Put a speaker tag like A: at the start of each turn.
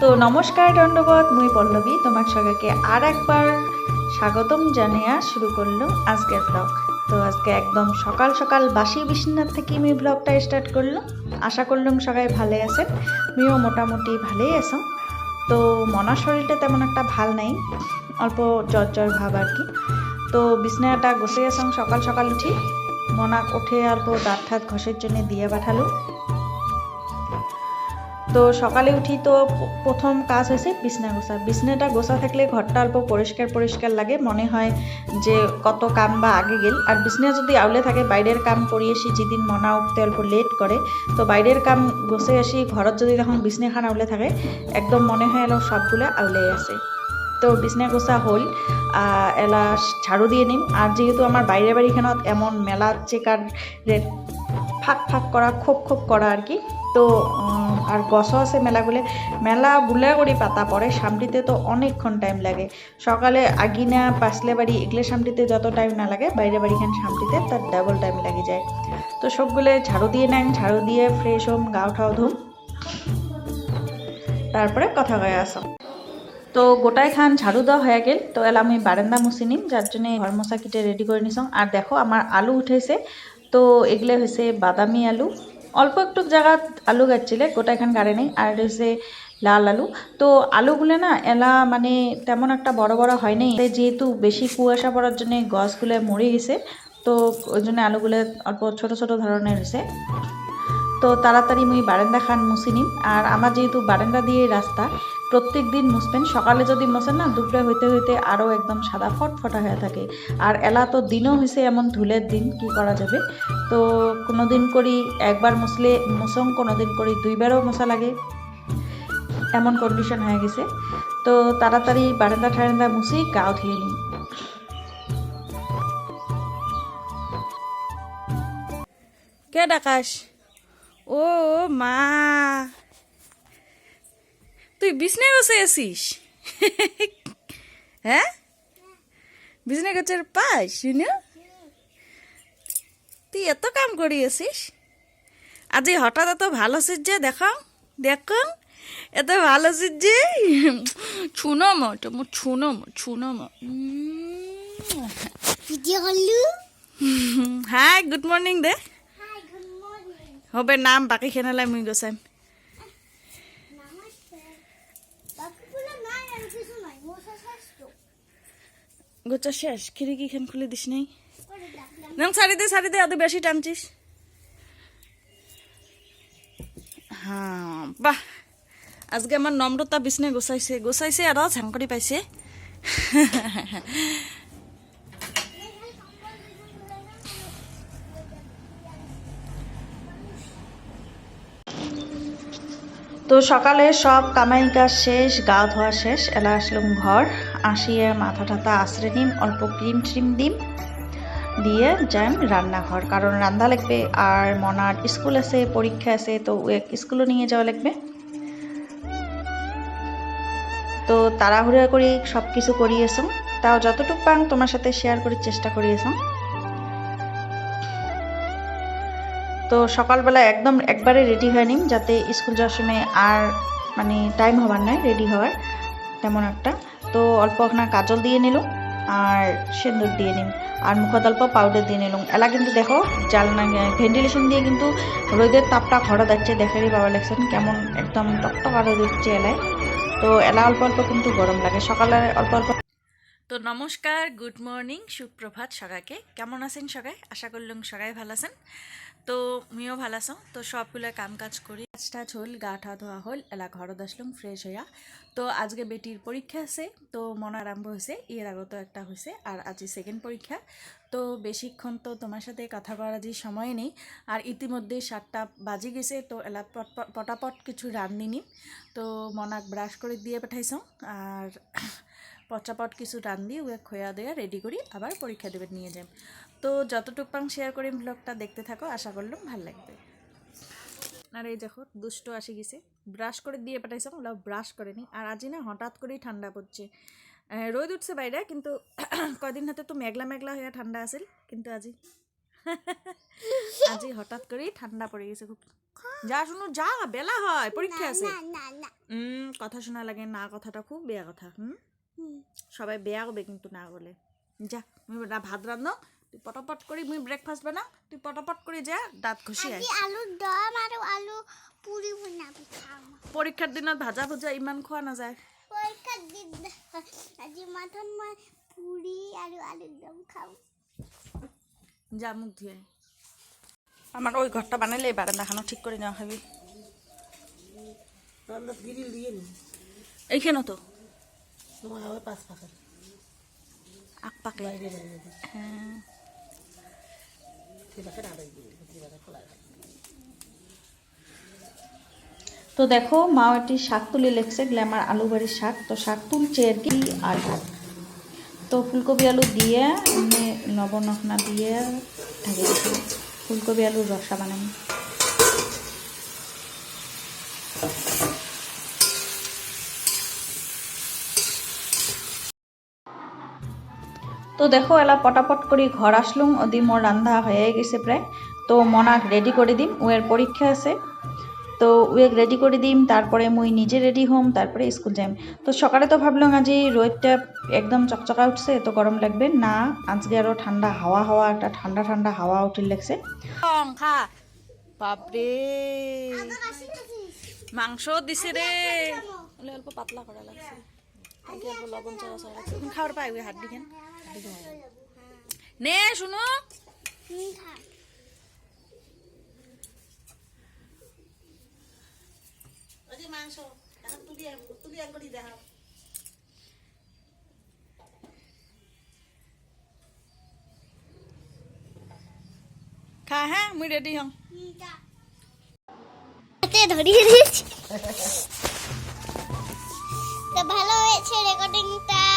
A: তো নমস্কার দণ্ডবত মুই পল্লবী। তোমার সবাইকে আর একবার স্বাগতম জানিয়া শুরু করলাম আজকের ব্লগ। তো আজকে একদম সকাল সকাল বাসি বিছনার থেকে আমি ব্লগটা স্টার্ট করলাম। আশা করলাম সবাই ভালো আছেন। আমিও মোটামুটি ভালোই আছো। তো মনার শরীরটা তেমন একটা ভালো নাই, অল্প জ্বর জ্বর ভাব আর কি। তো বিছনাটা গুছে আসাম সকাল সকাল উঠি। মনাক উঠে অল্প দাঁত ঠাত ঘষের জন্য দিয়ে পাঠালো। তো সকালে উঠি তো প্রথম কাজ হয়েছে বিছনা গোছা। বিছনাটা গোছা থাকলে ঘরটা অল্প পরিষ্কার পরিষ্কার লাগে। মনে হয় যে কত কাম বা আগে গেল। আর বিছনা যদি আউলে থাকে বাইরের কাম করি আসি যেদিন মনা উঠতে অল্প লেট করে তো বাইরের কাম গোছে আসি ঘৰত যদি তখন বিছনাখান আউলে থাকে, একদম মনে হয় এলো সবগুলো আউলে আছে। তো বিছনা গোছা হ'ল। এলা ঝাড়ু দিয়ে নিম। আর যেহেতু আমার বাইরে বাড়িখানত এমন মেলা চেকার ফাঁক ফাঁক করা খোপ খোপ করা আর কি। তো আর গছও আছে মেলাগুলো। মেলা বুলা করে পাতা পড়ে, সামটিতে তো অনেকক্ষণ টাইম লাগে। সকালে আগিনা পাসলে বাড়ি এগুলো সামটিতে যত টাইম না লাগে, বাইরে বাড়িখান সামটিতে তার ডাবল টাইম লাগে যায়। তো সবগুলো ঝাড়ু দিয়ে নেন, ঝাড়ু দিয়ে ফ্রেশ হোম গাও ঠাও ধুম তারপরে কথা কয়ে আসাম তো গোটাই খান ঝাড়ু দেওয়া হয়ে গেল। তো এলা আমি বারান্দা মুছি নিম, যার জন্য ঘর মশা কিটে রেডি করে নিছং। আর দেখো, আমার আলু উঠেছে। তো এগুলো হয়েছে বাদামি আলু অল্প একটু জায়গা আলু গাছছিলে, গোটা এখান গাড়ে নেই, আর হচ্ছে লাল আলু। তো আলুগুলো না এলা মানে তেমন একটা বড় বড় হয় নাই। যেহেতু বেশি কুয়াশা পড়ার জন্য গছগুলো মরে গেছে, তো ওই জন্য আলুগুলো অল্প ছোট ছোট ধরনের হয়েছে। তো তাড়াতাড়ি মুই বারান্দা খান মুছি নিম। আর আমার যেহেতু বারান্দা দিয়ে রাস্তা, প্রত্যেক দিন মুছবেন। সকালে যদি মোছেন না, দুপুরে হইতে হইতে আরও একদম সাদা ফটফটা হয়ে থাকে। আর এলা তো দিনও হয়েছে এমন ধুলের দিন, কি করা যাবে? তো কোনো দিন করি একবার মুছলে মুছং কোনো দিন করি দুইবারও মশা লাগে। এমন কন্ডিশন হয়ে গেছে। তো তাড়াতাড়ি বারান্দা ঠারান্দা মুছি গাও ধুয়ে নিই। কে ডাকাস? ও মা। তুই বিছনে বসে আছিস? হ্যাঁ? বিছনে গাছের পাশ শুনে তুই এত কাম করি আছিস? আজি হঠাৎ এত ভালো আছিস যে দেখো। দেখো এত ভালো আছিস যে ছুনো মো তোমার ছুনো মো ছুনো মো হাই গুড মর্নিং দে। হবে নাম বাকি খেনালাই মুই গোসাইম
B: স্বাস্থ্য
A: গোচা শেষ খিড়কি খান খুলে দিস নাই? নাম শাড়ি দে শাড়ি দে অত বেশি টানছিস। হ্যাঁ বাহ। আজকে আমার নম্রতা বিছনে গোছাইছে গোছাইছে আর ঝাংকড়ি পাইছে। তো সকালে সব কামাই কাজ শেষ, গা ধোয়া শেষ এলা আসলাম ঘর। আসিয়ে মাথা টাথা আশ্রে নিম, অল্প ক্রিম ট্রিম দিম। দিয়ে যাই রান্নাঘর, কারণ রান্না লাগবে আর মনার স্কুল আছে, পরীক্ষা আছে, তো স্কুলও নিয়ে যাওয়া লাগবে। তো তাড়াহুড়া করে সব কিছু করিয়েছাম। তাও যতটুকু পাং তোমার সাথে শেয়ার করার চেষ্টা করিয়েছাম। তো সকালবেলা একদম একবারে রেডি হয়ে নিম, যাতে স্কুল যাওয়ার সময় আর মানে টাইম হবার নাই রেডি হওয়ার, তেমন একটা। তো অল্প না কাজল দিয়ে নিলাম আর সিন্দুর দিয়ে নিন আর মুখত অল্প পাউডার দিয়ে নিলাম। এলা কিন্তু দেখো জালনা ভেন্টিলেশন দিয়ে কিন্তু রোদের তাপটা ঘরে যাচ্ছে দেখারই বাবা লাগছেন কেমন একদম টকটকা আরও উঠছে এলায়। তো এলা অল্প অল্প কিন্তু গরম লাগে। সকালে অল্প অল্প তো নমস্কার গুড মর্নিং সুপ্রভাত সবাইকে। কেমন আছেন সবাই? আশা করলাম সবাই ভালো আছেন। তো আমিও ভালো আছো। তো সবগুলো কাম কাজ করি। কাজ টাজ হল গা ঠা ধোয়া হল, এলা ঘরত আসলাম ফ্রেশ হইয়া। তো আজকে বেটির পরীক্ষা আছে, তো মন আরম্ভ হয়েছে এর আগত একটা হয়েছে আর আজি সেকেন্ড পরীক্ষা। তো বেশিক্ষণ তো তোমার সাথে কথা করার যে সময় নেই, আর ইতিমধ্যে সাতটা বাজি গেছে, তো এলা পট পট- পটাপট কিছু রান্ধি তো মনাক ব্রাশ করে দিয়ে পাঠাইছাও আর পচাপট কিছু রান্ধি ওয়ে খোয়া দেয়া রেডি করি, আবার পরীক্ষা দেবে নিয়ে যাই। তো যতটুক পাং শেয়ার করি ব্লগটা দেখতে থাকো আশা করলাম ভালো লাগবে। আর এই দেখো দুষ্ট আসে গেছে। ব্রাশ করে দিয়ে পাঠাইছাম ওলা ব্রাশ করেনি আর আজি না হঠাৎ করেই ঠান্ডা পড়ছে। রোদ উঠছে বাইরে কিন্তু কয়দিন হাতে তো মেঘলা মেঘলা হয়ে ঠান্ডা আছিল কিন্তু আজি আজি হঠাৎ করেই ঠান্ডা পড়ে গেছে খুব। যা শুনো যা বেলা হয় পরীক্ষা আছে। কথা শোনা লাগে না কথাটা খুব বেয়া কথা হুম? সবাই বেয়া করবে কিন্তু না বলে। যা ভাত রান্ধ তুই পটাপট করে মুই ব্রেকফাস্ট বানা তুই পটাপট করে যা দাঁত ঘষি আয়।
B: আজি আলুর দম আৰু আলু পুৰি বনাবি খাম
A: পৰীক্ষাৰ দিনত ভাজা ভুজা ইমান খোৱা নাযায়।
B: পৰীক্ষাত দিন আজি মাথন মই পুৰি আৰু আলুৰ দম খাম
A: যা মুখ ধুয়ে আমার ওই ঘরটা বানাইলে এই বারান্দাখানো ঠিক করে নেওয়া হবে। এইখানে তো
C: তোমার পাঁচ পাখা
A: আক পাকে। হ্যাঁ
C: ঠিক আছে আড়াই গ্রিল ঠিক আছে খোলা রাখি।
A: তো দেখো, মা একটি শাক তুলে লেখছে, গ্ল্যামার আলু বাড়ির শাক। তো শাক তুলছে আর কি, আর তো ফুলকপি আলু দিয়ে এমনি লবণ নখনা দিয়ে ঢাকি দিচ্ছি। ফুলকপি আলুর রসা বানাবো। তো দেখো এলা পটাপট করে ঘর আসলুম ওদি মোর রান্ধা হয়ে গেছে প্রায়। তো মনাক রেডি করে দিম ওয়ের পরীক্ষা আছে। তো উয়েক রেডি করে দিম তারপরে মুই নিজে রেডি হম তারপরে স্কুল যাইম তো সকালে তো ভাবলাম আজি রোদটা একদম চকচকা উঠছে তো গরম লাগবে। না আজকে আরও ঠান্ডা হাওয়া হাওয়া একটা ঠান্ডা ঠান্ডা হাওয়া উঠিল লাগছে। বাপরে মাংস দিছে রে অল্প পাতলা করা লাগছে। আজকে অল্প লবণ এখন খাবার পাই ওই হাত দিকেন নে শুনো।
C: মাংস তুলি তুলি আন করে
A: খা হ্যাঁ মুই রেডি হম
B: ধরিয়ে দিয়েছি। ভালো হয়েছে রেকর্ডিংটা